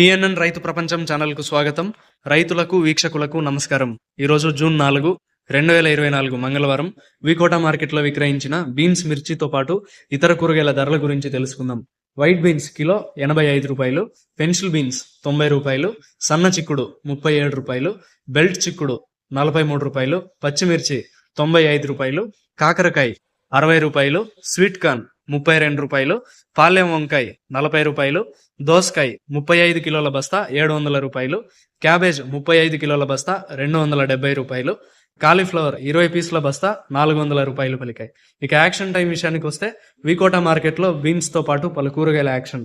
PNN రైతు ప్రపంచం ఛానల్కు స్వాగతం. రైతులకు వీక్షకులకు నమస్కారం. ఈరోజు జూన్ నాలుగు రెండు వేల ఇరవై నాలుగు మంగళవారం వికోట మార్కెట్లో విక్రయించిన బీన్స్ మిర్చితో పాటు ఇతర కూరగాయల ధరల గురించి తెలుసుకుందాం. వైట్ బీన్స్ కిలో ఎనభై ఐదు రూపాయలు పెన్సిల్ బీన్స్ తొంభై రూపాయలు సన్న చిక్కుడు ముప్పై ఏడు రూపాయలు బెల్ట్ చిక్కుడు నలభై మూడు రూపాయలు పచ్చిమిర్చి తొంభై ఐదు రూపాయలు కాకరకాయ అరవై రూపాయలు స్వీట్ కార్న్ ముప్పై రెండు రూపాయలు పాలెం వంకాయ నలభై రూపాయలు దోసకాయ ముప్పై ఐదు కిలోల బస్తా ఏడు వందల రూపాయలు క్యాబేజ్ ముప్పై ఐదు కిలోల బస్తా రెండు వందల డెబ్బై రూపాయలు కాలీఫ్లవర్ ఇరవై పీసుల బస్తా నాలుగు వందల రూపాయలు పలికాయి. ఇక యాక్షన్ టైం విషయానికి వస్తే వికోటా మార్కెట్లో బీన్స్తో పాటు పలు కూరగాయల action.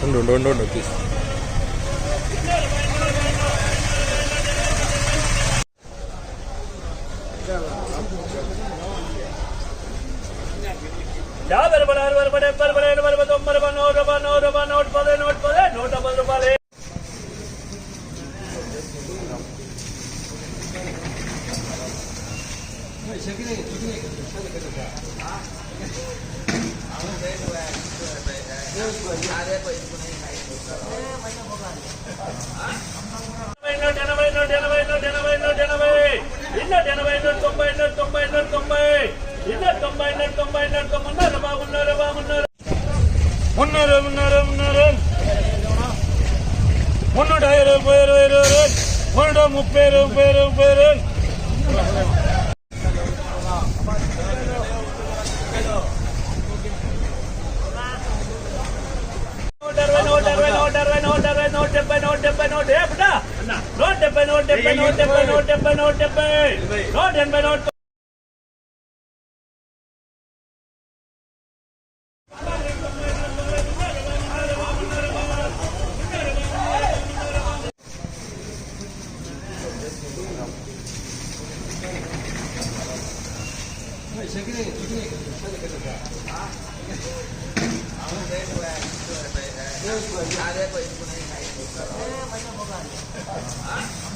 Don't, don't, don't, don't notice. जा बड़े बड़े बड़े बड़े बड़े बड़े बड़े మున్నూరు మున్నూరు మున్నూరు మున్నూట ఇరవై ఇరవై ఇరవై మున్నూట ముప్పై ముప్పై ముప్పై నూట డెబ్బై నూట డెబ్బై నూట ఏ బిడ్డ నూట డెబ్బై నూట డెబ్బై నూట డెబ్బై నూట డెబ్బై నూట డెబ్బై నూట ఎనభై నూట Ah, ada apa itu? Ah,